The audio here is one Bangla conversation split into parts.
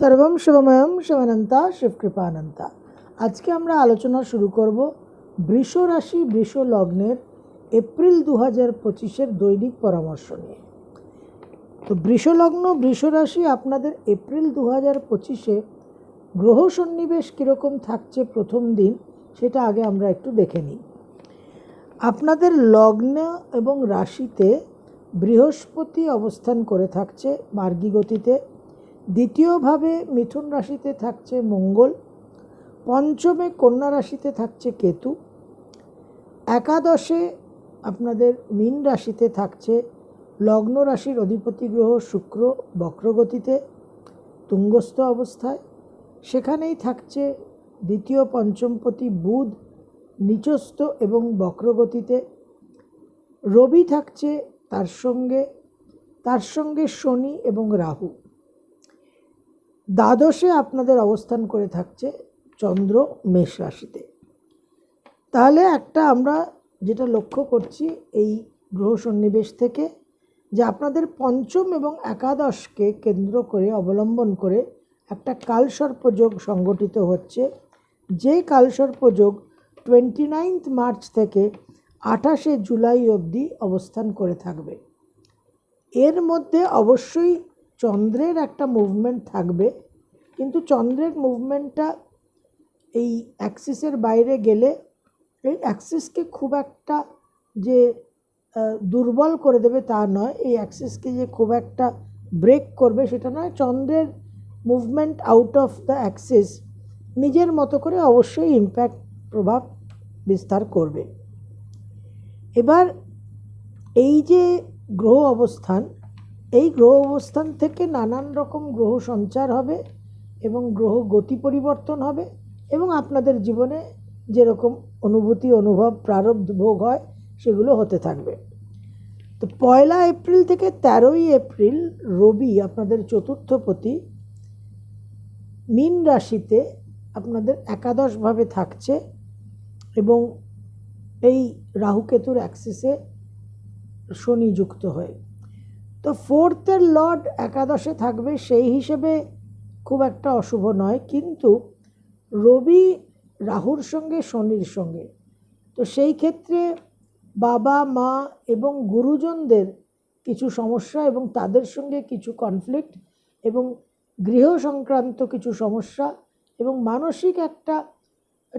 সর্বম শিবময়ম শিবানন্তা শিবকৃপানন্তা। আজকে আমরা আলোচনা শুরু করব বৃষ রাশি, বৃষ লগ্নের এপ্রিল দু হাজার পঁচিশের দৈনিক পরামর্শ নিয়ে। তো বৃষ লগ্ন, বৃষ রাশি আপনাদের এপ্রিল দু হাজার পঁচিশে গ্রহ সন্নিবেশ কীরকম থাকছে প্রথম দিন, সেটা আগে আমরা একটু দেখে নিই। আপনাদের লগ্ন এবং রাশিতে বৃহস্পতি অবস্থান করে থাকছে মার্গী গতিতে। দ্বিতীয়ভাবে মিথুন রাশিতে থাকছে মঙ্গল, পঞ্চমে কন্যা রাশিতে থাকছে কেতু, একাদশে আপনাদের মীন রাশিতে থাকছে লগ্ন রাশির অধিপতি গ্রহ শুক্র বক্রগতিতে, তুঙ্গস্থ অবস্থায়। সেখানেই থাকছে দ্বিতীয় পঞ্চমপতি বুধ নিচস্থ এবং বক্রগতিতে। রবি থাকছে তার সঙ্গে তার সঙ্গে শনি এবং রাহু। দ্বাদশে আপনাদের অবস্থান করে থাকছে চন্দ্র মেষ রাশিতে। তাহলে একটা আমরা যেটা লক্ষ্য করছি এই গ্রহ সন্নিবেশ থেকে, যে আপনাদের পঞ্চম এবং একাদশকে কেন্দ্র করে, অবলম্বন করে একটা কালসর্পযোগ সংগঠিত হচ্ছে। যে কালসর্পযোগ টোয়েন্টি নাইনথ মার্চ থেকে আঠাশে জুলাই অবধি অবস্থান করে থাকবে। এর মধ্যে অবশ্যই চন্দ্রের একটা মুভমেন্ট থাকবে। কিন্তু চন্দ্রের মুভমেন্টটা এই অ্যাক্সিসের বাইরে গেলে, এই অ্যাক্সিসকে খুব একটা যে দুর্বল করে দেবে তা নয়। এই অ্যাক্সিসকে যে খুব একটা ব্রেক করবে সেটা নয়। চন্দ্রের movement out of the axis নিজের মতো করে অবশ্যই ইম্প্যাক্ট প্রভাব বিস্তার করবে। এবার এই যে গ্রহ অবস্থান, এই গ্রহ অবস্থান থেকে নানান রকম গ্রহ সঞ্চার হবে। এবং গ্রহ গতি পরিবর্তন হবে এবং আপনাদের জীবনে যেরকম অনুভূতি, অনুভব, প্রারব্ধ ভোগ হয়, সেগুলো হতে থাকবে। তো পয়লা এপ্রিল থেকে তেরোই এপ্রিল রবি আপনাদের চতুর্থ চতুর্থপতি মীন রাশিতে আপনাদের একাদশভাবে থাকছে এবং এই রাহুকেতুর অ্যাক্সিসে শনি যুক্ত হয়ে। তো ফোর্থের লর্ড একাদশে থাকবে, সেই হিসেবে খুব একটা অশুভ নয়, কিন্তু রবি রাহুর সঙ্গে শনির সঙ্গে। তো সেই ক্ষেত্রে বাবা, মা এবং গুরুজনদের কিছু সমস্যা এবং তাদের সঙ্গে কিছু কনফ্লিক্ট এবং গৃহ সংক্রান্ত কিছু সমস্যা এবং মানসিক একটা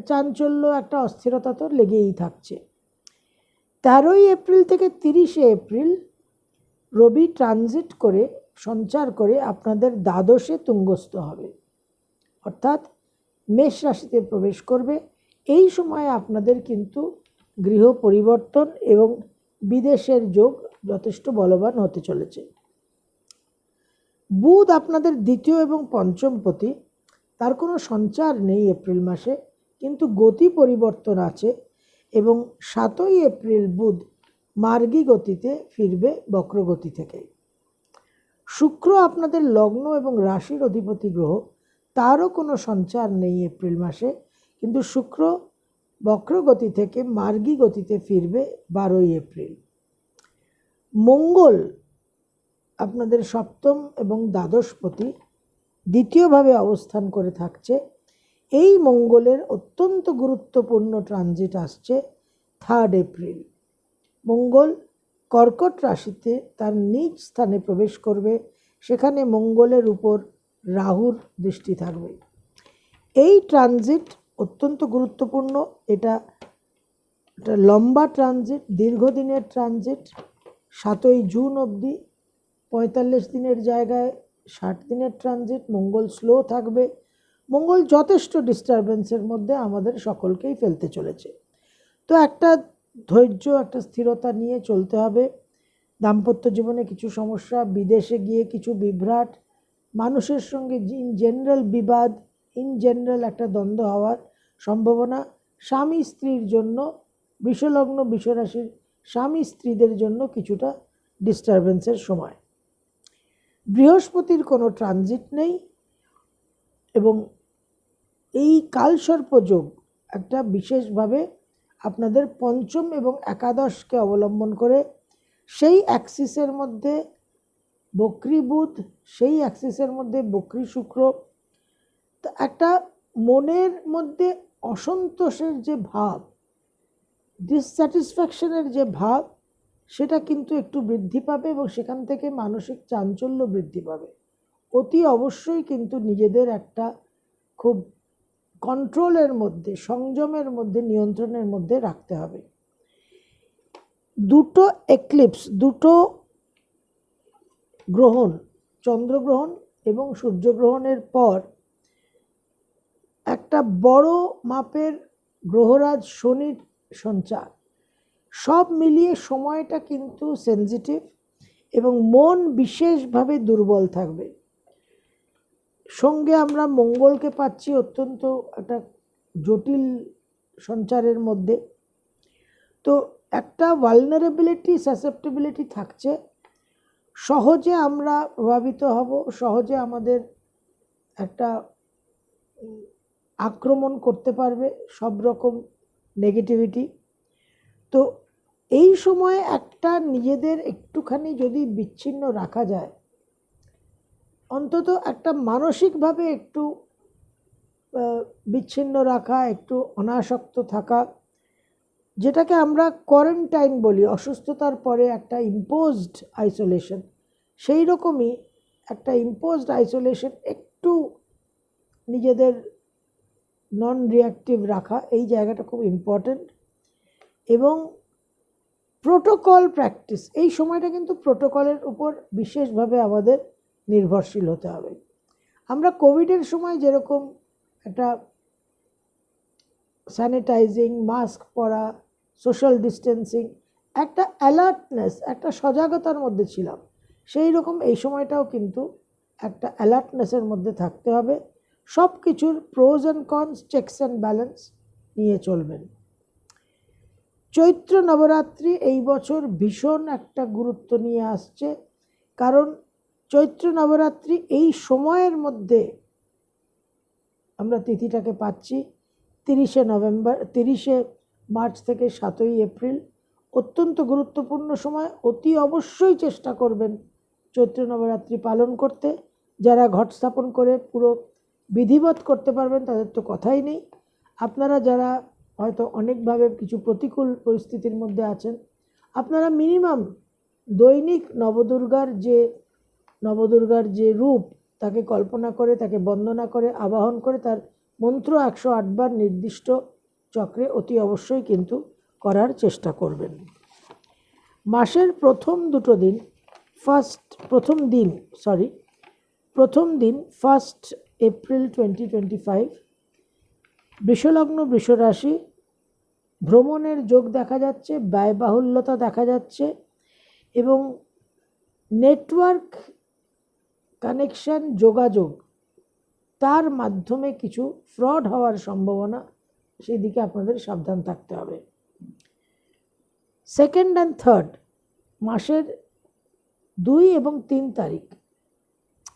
চাঞ্চল্য, একটা অস্থিরতা তো লেগেই থাকছে। তেরোই এপ্রিল থেকে তিরিশে এপ্রিল রবি ট্রানজিট করে সঞ্চার করে আপনাদের দ্বাদশে তুঙ্গস্থ হবে। অর্থাৎ মেষ রাশিতে প্রবেশ করবে। এই সময়ে আপনাদের কিন্তু গৃহ পরিবর্তন এবং বিদেশের যোগ যথেষ্ট বলবান হতে চলেছে। বুধ আপনাদের দ্বিতীয় এবং পঞ্চম পতি। তার কোনো সঞ্চার নেই এপ্রিল মাসে, কিন্তু গতি পরিবর্তন আছে এবং সাতই এপ্রিল বুধ মার্গী গতিতে ফিরবে বক্রগতি থেকে। শুক্র আপনাদের লগ্ন এবং রাশির অধিপতি গ্রহ, তারও কোনো সঞ্চার নেই এপ্রিল মাসে। কিন্তু শুক্র বক্রগতি থেকে মার্গী গতিতে ফিরবে বারোই এপ্রিল। মঙ্গল আপনাদের সপ্তম এবং দ্বাদশপতি দ্বিতীয়ভাবে অবস্থান করে থাকছে। এই মঙ্গলের অত্যন্ত গুরুত্বপূর্ণ ট্রানজিট আসছে থার্ড এপ্রিল। মঙ্গল কর্কট রাশিতে তার নিজ স্থানে প্রবেশ করবে। সেখানে মঙ্গলের উপর রাহুর দৃষ্টি থাকবে। এই ট্রানজিট অত্যন্ত গুরুত্বপূর্ণ। এটা এটা লম্বা ট্রানজিট, দীর্ঘদিনের ট্রানজিট। সাতই জুন অবধি পঁয়তাল্লিশ দিনের জায়গায় ষাট দিনের ট্রানজিট। মঙ্গল স্লো থাকবে। মঙ্গল যথেষ্ট ডিস্টারবেন্সের মধ্যে আমাদের সকলকেই ফেলতে চলেছে। তো একটা ধৈর্য, একটা স্থিরতা নিয়ে চলতে হবে। দাম্পত্য জীবনে কিছু সমস্যা, বিদেশে গিয়ে কিছু বিভ্রাট, মানুষের সঙ্গে ইন জেনারেল বিবাদ ইন জেনারেল একটা দ্বন্দ্ব হওয়ার সম্ভাবনা, স্বামী স্ত্রীর জন্য, বিষলগ্ন বিষরাশির স্বামী স্ত্রীদের জন্য কিছুটা ডিস্টারবেন্সের সময়। বৃহস্পতির কোনো ট্রানজিট নেই এবং এই কালসর্প যোগ একটা বিশেষভাবে আপনাদের পঞ্চম এবং একাদশকে অবলম্বন করে সেই অ্যাক্সিসের মধ্যে বক্রি বুধ, সেই অ্যাক্সিসের মধ্যে বক্রি শুক্র। তো একটা মনের মধ্যে অসন্তোষের যে ভাব ডিসস্যাটিসফ্যাকশনের যে ভাব, সেটা কিন্তু একটু বৃদ্ধি পাবে এবং সেখান থেকে মানসিক চাঞ্চল্য বৃদ্ধি পাবে। অতি অবশ্যই কিন্তু নিজেদের একটা খুব কন্ট্রোলের মধ্যে, সংযমের মধ্যে, নিয়ন্ত্রণের মধ্যে রাখতে হবে। দুটো এক্লিপস দুটো গ্রহণ, চন্দ্রগ্রহণ এবং সূর্যগ্রহণের পর একটা বড় মাপের গ্রহরাজ শনির সঞ্চার। সব মিলিয়ে সময়টা কিন্তু সেন্সিটিভ এবং মন বিশেষভাবে দুর্বল থাকবে। সঙ্গে আমরা মঙ্গলকে পাচ্ছি অত্যন্ত একটা জটিল সঞ্চারের মধ্যে। তো একটা ভালনারেবিলিটি সাসেপ্টেবিলিটি থাকছে। সহজে আমরা প্রভাবিত হব, সহজে আমাদের একটা আক্রমণ করতে পারবে সব রকম নেগেটিভিটি তো এই সময় একটা নিজেদের একটুখানি যদি বিচ্ছিন্ন রাখা যায় অন্তত একটা মানসিকভাবে একটু বিচ্ছিন্ন রাখা, একটু অনাসক্ত থাকা, যেটাকে আমরা কোয়ারেন্টাইন বলি, অসুস্থতার পরে একটা ইম্পোজড আইসোলেশন সেই রকমই একটা ইম্পোজড আইসোলেশন একটু নিজেদের নন রিয়াক্টিভ রাখা, এই জায়গাটা খুব ইম্পর্ট্যান্ট এবং প্রোটোকল প্র্যাকটিস এই সময়টা কিন্তু প্রোটোকলের উপর বিশেষভাবে আমাদের নির্ভরশীল হতে হবে। আমরা কোভিডের সময় যেরকম একটা স্যানিটাইজিং মাস্ক পরা সোশ্যাল ডিস্টেন্সিং একটা অ্যালার্টনেস একটা সজাগতার মধ্যে ছিলাম। সেই রকম এই সময়টাও কিন্তু একটা অ্যালার্টনেসের মধ্যে থাকতে হবে। সব কিছুর pros and cons checks and balance নিয়ে চলবেন। চৈত্র নবরাত্রি এই বছর ভীষণ একটা গুরুত্ব নিয়ে আসছে। কারণ চৈত্র নবরাত্রি এই সময়ের মধ্যে আমরা তিথিটাকে পাচ্ছি তিরিশে নভেম্বর, তিরিশে মার্চ থেকে সাতই এপ্রিল। অত্যন্ত গুরুত্বপূর্ণ সময়, অতি অবশ্যই চেষ্টা করবেন চৈত্র নবরাত্রি পালন করতে। যারা ঘট স্থাপন করে পুরো বিধিবৎ করতে পারবেন, তাদের তো কথাই নেই। আপনারা যারা হয়তো অনেকভাবে কিছু প্রতিকূল পরিস্থিতির মধ্যে আছেন, আপনারা মিনিমাম দৈনিক নবদুর্গার যে নবদুর্গার যে রূপ তাকে কল্পনা করে, তাকে বন্দনা করে, আবাহন করে, তার মন্ত্র একশো আটবার নির্দিষ্ট চক্রে অতি অবশ্যই কিন্তু করার চেষ্টা করবেন। মাসের প্রথম দুটো দিন ফার্স্ট প্রথম দিন সরি প্রথম দিন first April twenty twenty five বৃষলগ্ন বৃষরাশি, ভ্রমণের যোগ দেখা যাচ্ছে, ব্যয়বাহুল্যতা দেখা যাচ্ছে এবং নেটওয়ার্ক কানেকশন যোগাযোগ, তার মাধ্যমে কিছু ফ্রড হওয়ার সম্ভাবনা সেই দিকে আপনাদের সাবধান থাকতে হবে। সেকেন্ড অ্যান্ড থার্ড মাসের দুই এবং তিন তারিখ,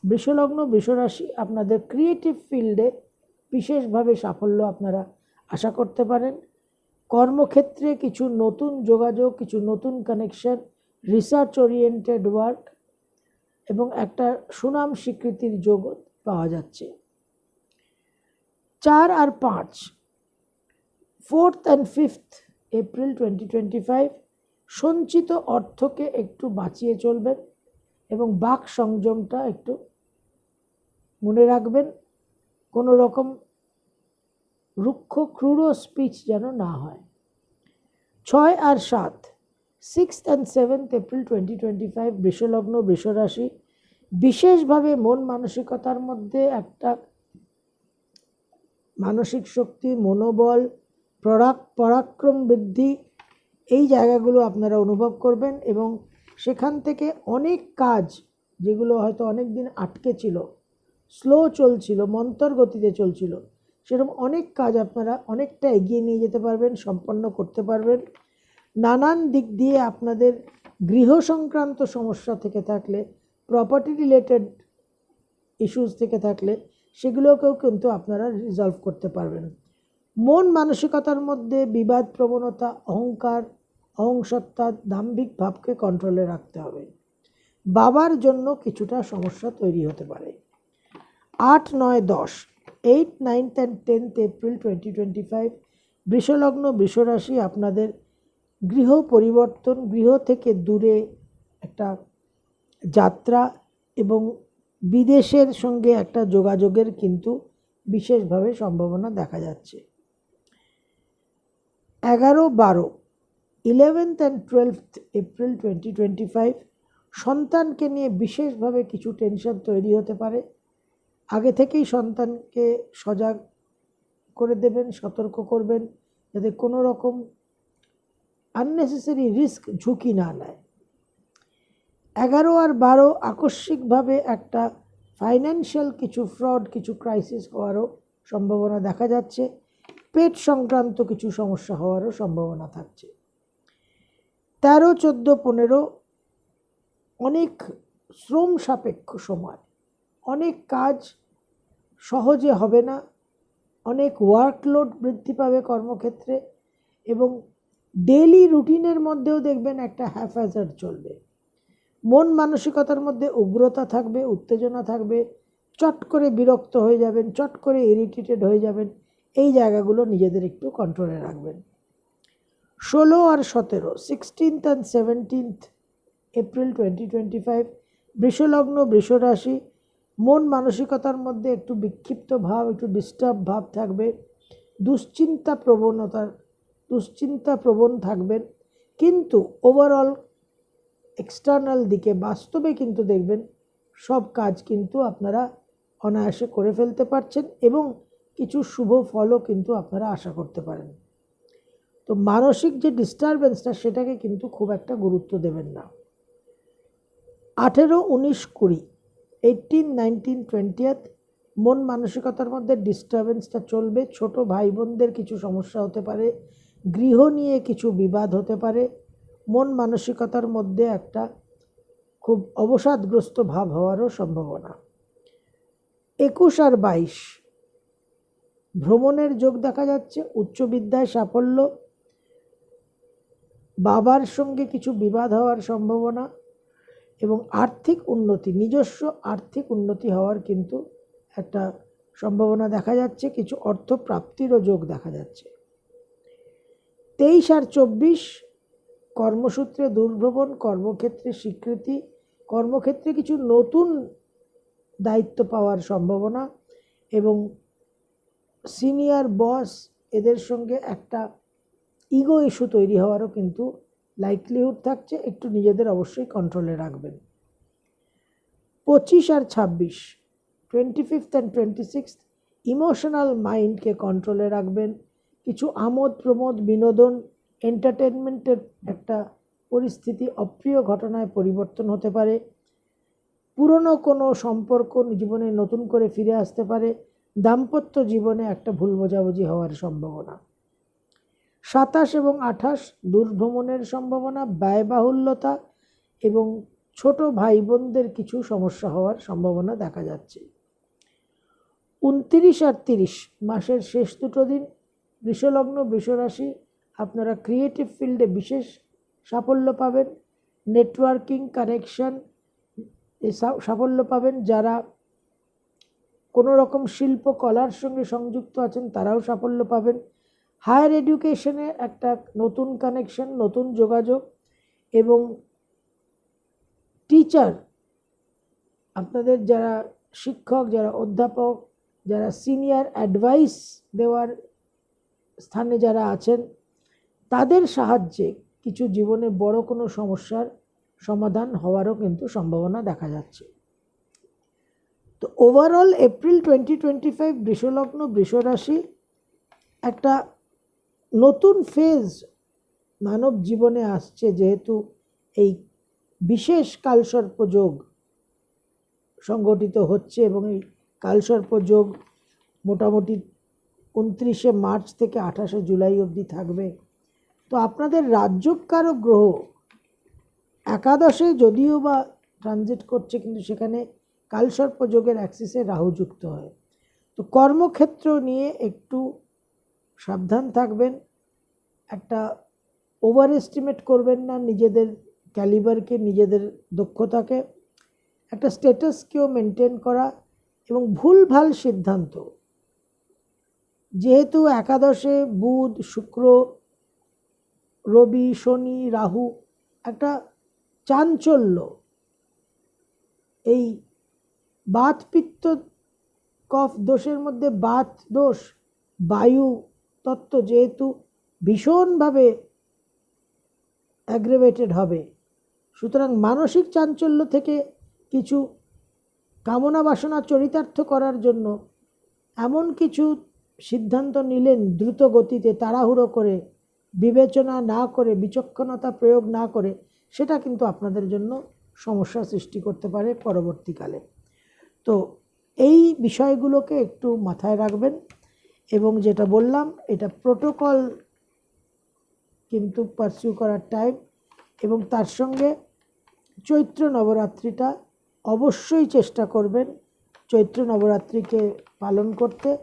বৃষলগ্ন, বৃষরাশি, আপনাদের ক্রিয়েটিভ ফিল্ডে বিশেষভাবে সাফল্য আপনারা আশা করতে পারেন। কর্মক্ষেত্রে কিছু নতুন যোগাযোগ, কিছু নতুন কানেকশন রিসার্চ ওরিয়েন্টেড ওয়ার্ক এবং একটা সুনাম স্বীকৃতির যোগ পাওয়া যাচ্ছে। চার আর পাঁচ, fourth and fifth April twenty twenty five সঞ্চিত অর্থকে একটু বাঁচিয়ে চলবেন এবং বাক সংযমটা একটু মনে রাখবেন। কোনো রকম রুক্ষ ক্রূর স্পিচ যেন না হয়। ছয় আর সাত sixth and seventh April twenty twenty five বৃষলগ্ন, বৃষরাশি বিশেষভাবে মন মানসিকতার মধ্যে একটা মানসিক শক্তি, মনোবল, পরাক, পরাক্রম বৃদ্ধি, এই জায়গাগুলো আপনারা অনুভব করবেন এবং সেখান থেকে অনেক কাজ যেগুলো হয়তো অনেক দিন আটকে ছিল স্লো চলছিল মন্তর গতিতে চলছিল, সেরকম অনেক কাজ আপনারা অনেকটা এগিয়ে নিয়ে যেতে পারবেন, সম্পন্ন করতে পারবেন। নানান দিক দিয়ে আপনাদের গৃহ সংক্রান্ত সমস্যা থেকে থাকলে প্রপার্টি রিলেটেড ইস্যুস থেকে থাকলে সেগুলোকেও কিন্তু আপনারা রিজলভ করতে পারবেন। মন মানসিকতার মধ্যে বিবাদ, প্রবণতা, অহংকার অহংসত্তা দাম্ভিক ভাবকে কন্ট্রোলে রাখতে হবে। বাবার জন্য কিছুটা সমস্যা তৈরি হতে পারে। আট, নয়, দশ eight ninth and tenth April twenty twenty five বৃষলগ্ন বৃষরাশি আপনাদের গৃহ পরিবর্তন, গৃহ থেকে দূরে একটা যাত্রা এবং বিদেশের সঙ্গে একটা যোগাযোগের কিন্তু বিশেষভাবে সম্ভাবনা দেখা যাচ্ছে। এগারো বারো eleventh and twelfth April twenty twenty five সন্তানকে নিয়ে বিশেষভাবে কিছু টেনশন তৈরি হতে পারে। আগে থেকেই সন্তানকে সজাগ করে দেবেন, সতর্ক করবেন, যাতে কোনো রকম আননেসেসারি রিস্ক ঝুঁকি না নেয়। এগারো আর বারো আকস্মিকভাবে একটা ফাইন্যান্সিয়াল কিছু ফ্রড কিছু ক্রাইসিস হওয়ারও সম্ভাবনা দেখা যাচ্ছে। পেট সংক্রান্ত কিছু সমস্যা হওয়ারও সম্ভাবনা থাকছে। তেরো, চোদ্দ, পনেরো অনেক শ্রম সাপেক্ষ সময়। অনেক কাজ সহজে হবে না। অনেক ওয়ার্কলোড বৃদ্ধি পাবে কর্মক্ষেত্রে এবং ডেলি রুটিনের মধ্যেও দেখবেন একটা হ্যাফাজার্ড চলবে। মন মানসিকতার মধ্যে উগ্রতা থাকবে, উত্তেজনা থাকবে, চট করে বিরক্ত হয়ে যাবেন, চট করে ইরিটেটেড হয়ে যাবেন, এই জায়গাগুলো নিজেদের একটু কন্ট্রোলে রাখবেন। ষোলো আর সতেরো sixteenth and seventeenth April twenty twenty five বৃষলগ্ন, বৃষরাশি, মন মানসিকতার মধ্যে একটু বিক্ষিপ্ত ভাব, একটু ডিস্টার্ব ভাব থাকবে, দুশ্চিন্তা প্রবণতার, দুশ্চিন্তা প্রবণ থাকবেন, কিন্তু ওভারঅল এক্সটার্নাল দিকে বাস্তবে কিন্তু দেখবেন সব কাজ কিন্তু আপনারা অনায়াসে করে ফেলতে পারছেন এবং কিছু শুভ ফলও কিন্তু আপনারা আশা করতে পারেন। তো মানসিক যে ডিস্টারবেন্সটা সেটাকে কিন্তু খুব একটা গুরুত্ব দেবেন না। আঠেরো, উনিশ, কুড়ি এইটিন নাইনটিন টোয়েন্টিয়াথ মন মানসিকতার মধ্যে ডিস্টারবেন্সটা চলবে। ছোট ভাই বোনদের কিছু সমস্যা হতে পারে, গৃহ নিয়ে কিছু বিবাদ হতে পারে মন মানসিকতার মধ্যে একটা খুব অবসাদগ্রস্ত ভাব হওয়ারও সম্ভাবনা। একুশ আর বাইশ, ভ্রমণের যোগ দেখা যাচ্ছে, উচ্চ বিদ্যায় সাফল্য, বাবার সঙ্গে কিছু বিবাদ হওয়ার সম্ভাবনা এবং আর্থিক উন্নতি, নিজস্ব আর্থিক উন্নতি হওয়ার কিন্তু একটা সম্ভাবনা দেখা যাচ্ছে, কিছু অর্থ প্রাপ্তিরও যোগ দেখা যাচ্ছে। তেইশ আর চব্বিশ কর্মসূত্রে দুর্ভ্রমণ, কর্মক্ষেত্রে স্বীকৃতি, কর্মক্ষেত্রে কিছু নতুন দায়িত্ব পাওয়ার সম্ভাবনা এবং সিনিয়র বস এদের সঙ্গে একটা ইগো ইস্যু তৈরি হওয়ারও কিন্তু লাইকলিহুড থাকছে, একটু নিজেদের অবশ্যই কন্ট্রোলে রাখবেন। পঁচিশ আর ছাব্বিশ twenty fifth and twenty sixth emotional মাইন্ডকে কন্ট্রোলে রাখবেন, কিছু আমোদ প্রমোদ বিনোদন এন্টারটেনমেন্টের একটা পরিস্থিতি অপ্রিয় ঘটনায় পরিবর্তন হতে পারে। পুরনো কোনো সম্পর্ক জীবনে নতুন করে ফিরে আসতে পারে। দাম্পত্য জীবনে একটা ভুল বোঝাবুঝি হওয়ার সম্ভাবনা। সাতাশ এবং আঠাশ দূরভ্রমণের সম্ভাবনা, ব্যয়বাহুল্যতা এবং ছোট ভাই বোনদের কিছু সমস্যা হওয়ার সম্ভাবনা দেখা যাচ্ছে। উনত্রিশ আর তিরিশ মাসের শেষ দুটো দিন, বৃষলগ্ন, বৃষরাশি আপনারা ক্রিয়েটিভ ফিল্ডে বিশেষ সাফল্য পাবেন নেটওয়ার্কিং কানেকশন সাফল্য পাবেন যারা কোনো রকম শিল্প, কলার সঙ্গে সংযুক্ত আছেন তারাও সাফল্য পাবেন। হায়ার এডুকেশনে একটা নতুন কানেকশন নতুন যোগাযোগ এবং টিচার আপনাদের যারা শিক্ষক, যারা অধ্যাপক, যারা সিনিয়র অ্যাডভাইস দেওয়ার স্থানে যারা আছেন তাদের সাহায্যে কিছু জীবনে বড় কোনো সমস্যার সমাধান হওয়ারও কিন্তু সম্ভাবনা দেখা যাচ্ছে। তো overall April twenty twenty five বৃষলগ্ন বৃষরাশি একটা নতুন ফেজ মানব জীবনে আসছে যেহেতু এই বিশেষ কালসর্প যোগ সংগঠিত হচ্ছে এবং এই কালসর্প যোগ মোটামুটি উনত্রিশে মার্চ থেকে আঠাশে জুলাই অবধি থাকবে। তো আপনাদের রাজ্য রাজ্যকারক গ্রহ একাদশে যদিও বা ট্রানজিট করছে, কিন্তু সেখানে কালসর্প যোগের অ্যাক্সিসে রাহু যুক্ত হয়। তো কর্মক্ষেত্র নিয়ে একটু সাবধান থাকবেন, একটা ওভার এস্টিমেট করবেন না নিজেদের ক্যালিবারকে নিজেদের দক্ষতাকে, একটা স্ট্যাটাসকেও মেনটেন করা এবং ভুলভাল সিদ্ধান্ত। যেহেতু একাদশে বুধ, শুক্র রবি, শনি, রাহু একটা চাঞ্চল্য। এই বাত পিত্ত কফ দোষের মধ্যে বাত দোষ, বায়ু তত্ত্ব যেহেতু ভীষণভাবে অ্যাগ্রেভেটেড হবে, সুতরাং মানসিক চাঞ্চল্য থেকে কিছু কামনা বাসনা চরিতার্থ করার জন্য এমন কিছু সিদ্ধান্ত নিলেন দ্রুত গতিতে তাড়াহুড়ো করে বিবেচনা না করে, বিচক্ষণতা প্রয়োগ না করে সেটা কিন্তু আপনাদের জন্য সমস্যা সৃষ্টি করতে পারে পরবর্তীকালে। তো এই বিষয়গুলোকে একটু মাথায় রাখবেন এবং যেটা বললাম, এটা প্রোটোকল কিন্তু পারসিউ করার টাইম এবং তার সঙ্গে চৈত্র নবরাত্রিটা অবশ্যই চেষ্টা করবেন চৈত্র নবরাত্রিকে পালন করতে।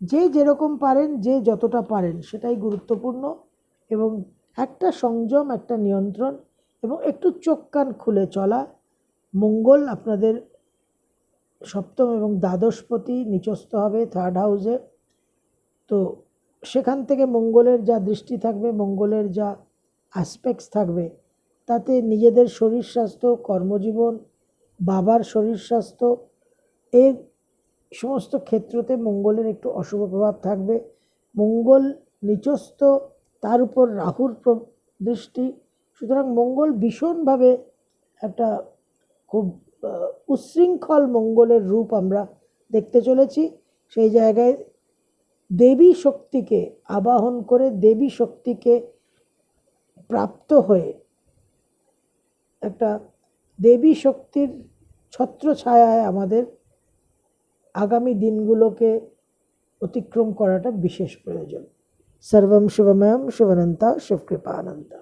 যে যেরকম পারেন, যে যতটা পারেন, সেটাই গুরুত্বপূর্ণ। এবং একটা সংযম, একটা নিয়ন্ত্রণ এবং একটু চোখ কান খুলে চলা। মঙ্গল আপনাদের সপ্তম এবং দ্বাদশপতি নিচস্থ হবে থার্ড হাউসে তো সেখান থেকে মঙ্গলের যা দৃষ্টি থাকবে, মঙ্গলের যা অ্যাসপেক্টস থাকবে, তাতে নিজেদের শরীর স্বাস্থ্য, কর্মজীবন, বাবার শরীর স্বাস্থ্য, এর সমস্ত ক্ষেত্রতে মঙ্গলের একটু অশুভ প্রভাব থাকবে। মঙ্গল নিচস্থ তার উপর রাহুর দৃষ্টি। সুতরাং মঙ্গল ভীষণভাবে একটা খুব উচ্ছৃঙ্খল মঙ্গলের রূপ আমরা দেখতে চলেছি। সেই জায়গায় দেবী শক্তিকে আবাহন করে দেবী শক্তিকে প্রাপ্ত হয়ে একটা দেবী শক্তির ছত্রছায়ায় আমাদের আগামী দিনগুলোকে অতিক্রম করাটা বিশেষ প্রয়োজন। সর্বম শুভময়ম শুভনন্তা শিবকৃপানন্তা